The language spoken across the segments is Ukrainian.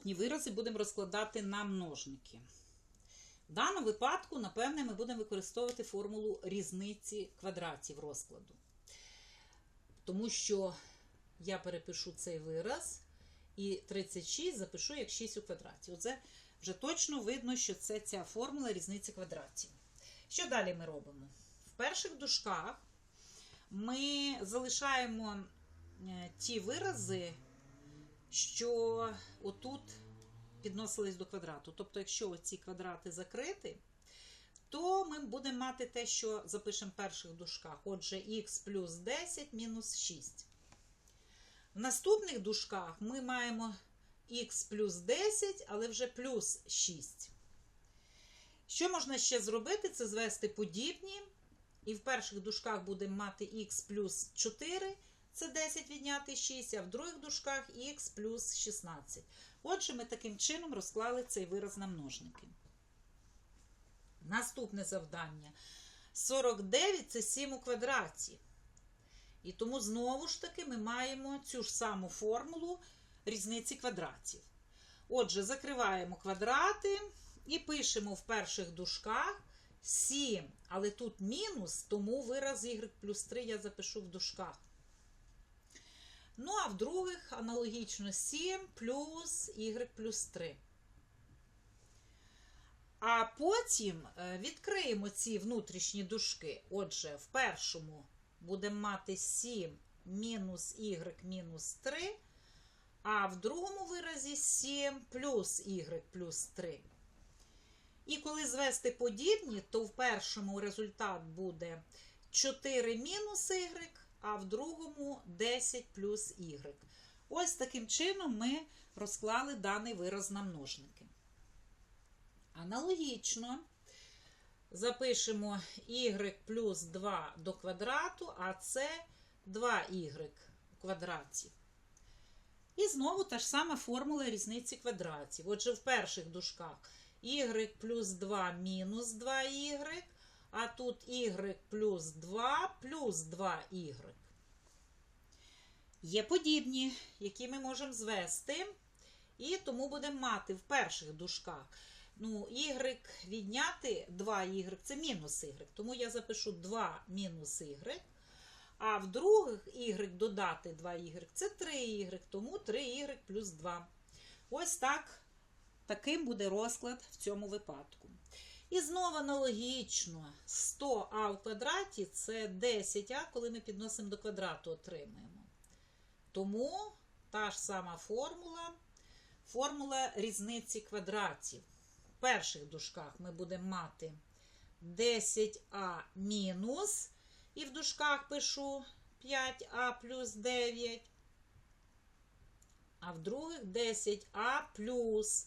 наступні вирази будемо розкладати на множники. В даному випадку, напевне, ми будемо використовувати формулу різниці квадратів розкладу. Тому що я перепишу цей вираз і 36 запишу як 6 у квадраті. Оце вже точно видно, що це ця формула різниці квадратів. Що далі ми робимо? В перших дужках ми залишаємо е, ті вирази, що отут підносились до квадрату. Тобто, якщо ці квадрати закриті, то ми будемо мати те, що запишемо в перших дужках. Отже, х плюс 10 мінус 6. В наступних дужках ми маємо х плюс 10, але вже плюс 6. Що можна ще зробити? Це звести подібні. І в перших дужках будемо мати х плюс 4, це 10 відняти 6, а в других дужках х плюс 16. Отже, ми таким чином розклали цей вираз на множники. Наступне завдання. 49 це 7 у квадраті. І тому знову ж таки ми маємо цю ж саму формулу різниці квадратів. Отже, закриваємо квадрати і пишемо в перших дужках 7. Але тут мінус, тому вираз y плюс 3 я запишу в дужках. Ну, а в других аналогічно 7 плюс y плюс 3. А потім е, відкриємо ці внутрішні дужки. Отже, в першому будемо мати 7 мінус y мінус 3, а в другому виразі 7 плюс y плюс 3. І коли звести подібні, то в першому результат буде 4 мінус y, а в другому 10 плюс y. Ось таким чином ми розклали даний вираз на множники. Аналогічно запишемо y плюс 2 до квадрату, а це 2y у квадраті. І знову та ж сама формула різниці квадратів. Отже, в перших дужках y плюс 2 мінус 2y, а тут y плюс 2 плюс 2y. Є подібні, які ми можемо звести, і тому будемо мати в перших дужках. Ну, y відняти 2y це мінус y, тому я запишу 2 мінус y. А в других y додати 2y це 3y, тому 3y плюс 2. Ось так, таким буде розклад в цьому випадку. І знову аналогічно 100а в квадраті це 10а, коли ми підносимо до квадрату, отримаємо. Тому та ж сама формула, формула різниці квадратів. В перших дужках ми будемо мати 10а мінус, і в дужках пишу 5а плюс 9, а в других 10а плюс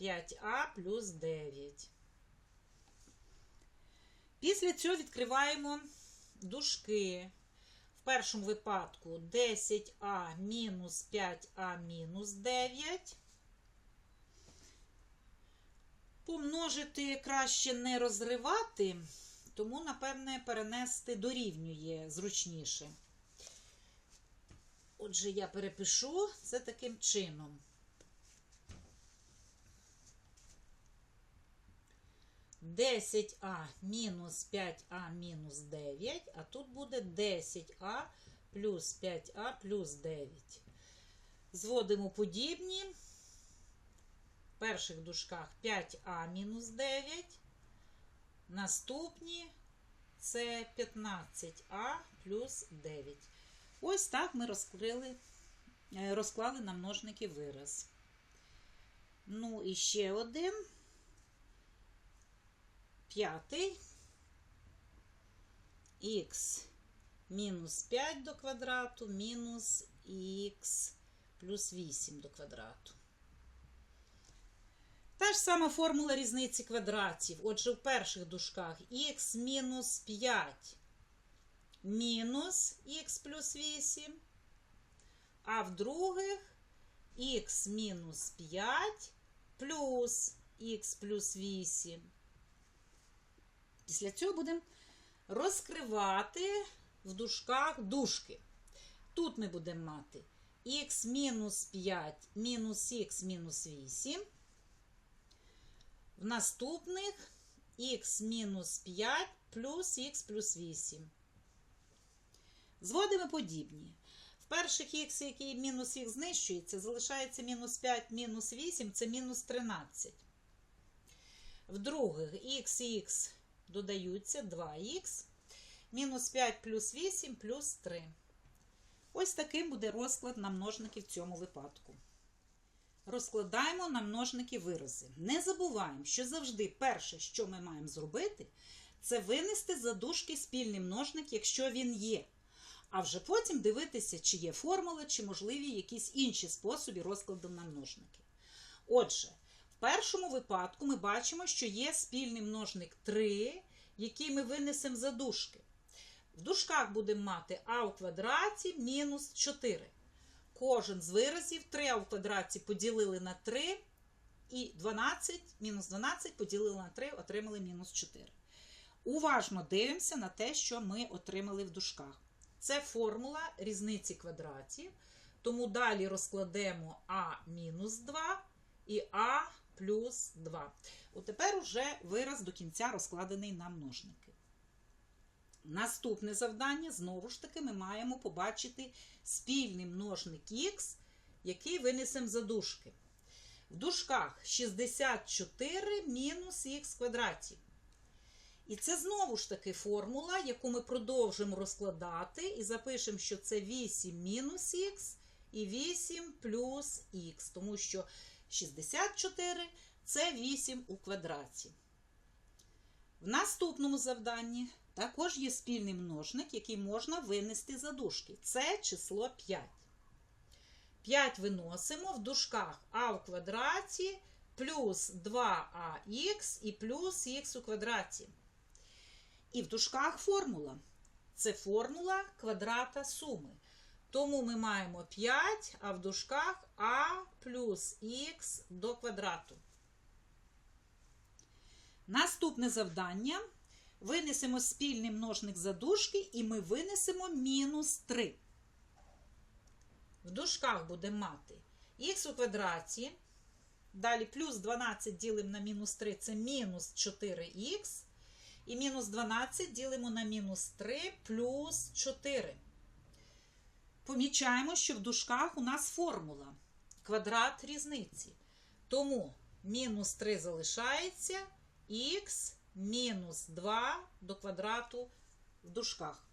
5а плюс 9. Після цього відкриваємо дужки. В першому випадку 10а мінус 5а мінус 9. Помножити краще не розривати, тому, напевне, перенести дорівнює зручніше. Отже, я перепишу це таким чином. Десять А мінус 5А мінус 9, а тут буде 10А плюс 5А плюс 9. Зводимо подібні. В перших дужках 5а мінус 9. Наступні це 15а плюс 9. Ось так ми розкрили, е, розклали на множники вираз. Ну, і ще один. П'ятий. Х мінус 5 до квадрату мінус х плюс 8 до квадрату. Та ж сама формула різниці квадратів. Отже, в перших дужках х мінус 5 мінус х плюс 8, а в других х мінус 5 плюс х плюс 8. Після цього будемо розкривати в дужках дужки. Тут ми будемо мати х мінус 5 мінус х мінус 8. В наступних х мінус 5 плюс х плюс 8. Зводимо подібні. В перших х, який мінус х знищується, залишається мінус 5 мінус 8, це мінус 13. В других х х додаються 2х. Мінус 5 плюс 8 плюс 3. Ось таким буде розклад на множники в цьому випадку. Розкладаємо на множники вирази. Не забуваємо, що завжди перше, що ми маємо зробити, це винести за дужки спільний множник, якщо він є. А вже потім дивитися, чи є формула, чи можливі якісь інші способи розкладу на множники. Отже, в першому випадку ми бачимо, що є спільний множник 3, який ми винесемо за дужки. В дужках будемо мати а у квадраті мінус 4. Кожен з виразів 3а в квадраті поділили на 3, і 12, мінус 12 поділили на 3, отримали мінус 4. Уважно дивимося на те, що ми отримали в дужках. Це формула різниці квадратів. Тому далі розкладемо а мінус 2 і а плюс 2. От тепер уже вираз до кінця розкладений на множники. Наступне завдання, знову ж таки, ми маємо побачити спільний множник х, який винесемо за дужки. В дужках 64 мінус х квадраті. І це знову ж таки формула, яку ми продовжимо розкладати, і запишемо, що це 8 мінус х і 8 плюс х, тому що 64 це 8 у квадраті. В наступному завданні також є спільний множник, який можна винести за дужки. Це число 5. 5 виносимо в дужках а в квадраті плюс 2ах і плюс х у квадраті. І в дужках формула. Це формула квадрата суми. Тому ми маємо 5, а в дужках а плюс х до квадрату. Наступне завдання. Винесемо спільний множник за дужки, і ми винесемо мінус 3. В дужках будемо мати х у квадраті. Далі плюс 12 ділимо на мінус 3 це мінус 4х. І мінус 12 ділимо на мінус 3 плюс 4. Помічаємо, що в дужках у нас формула квадрат різниці. Тому мінус 3 залишається х мінус 2 до квадрату в дужках.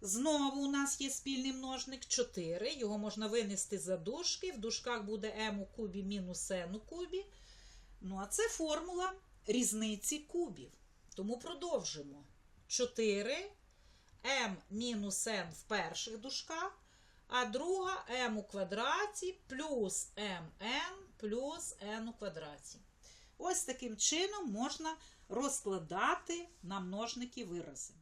Знову у нас є спільний множник 4. Його можна винести за дужки. В дужках буде m у кубі мінус n у кубі. Ну, а це формула різниці кубів. Тому продовжимо. 4 m мінус n в перших дужках, а друга m у квадраті плюс mn плюс n у квадраті. Ось таким чином можна розкладати на множники вирази.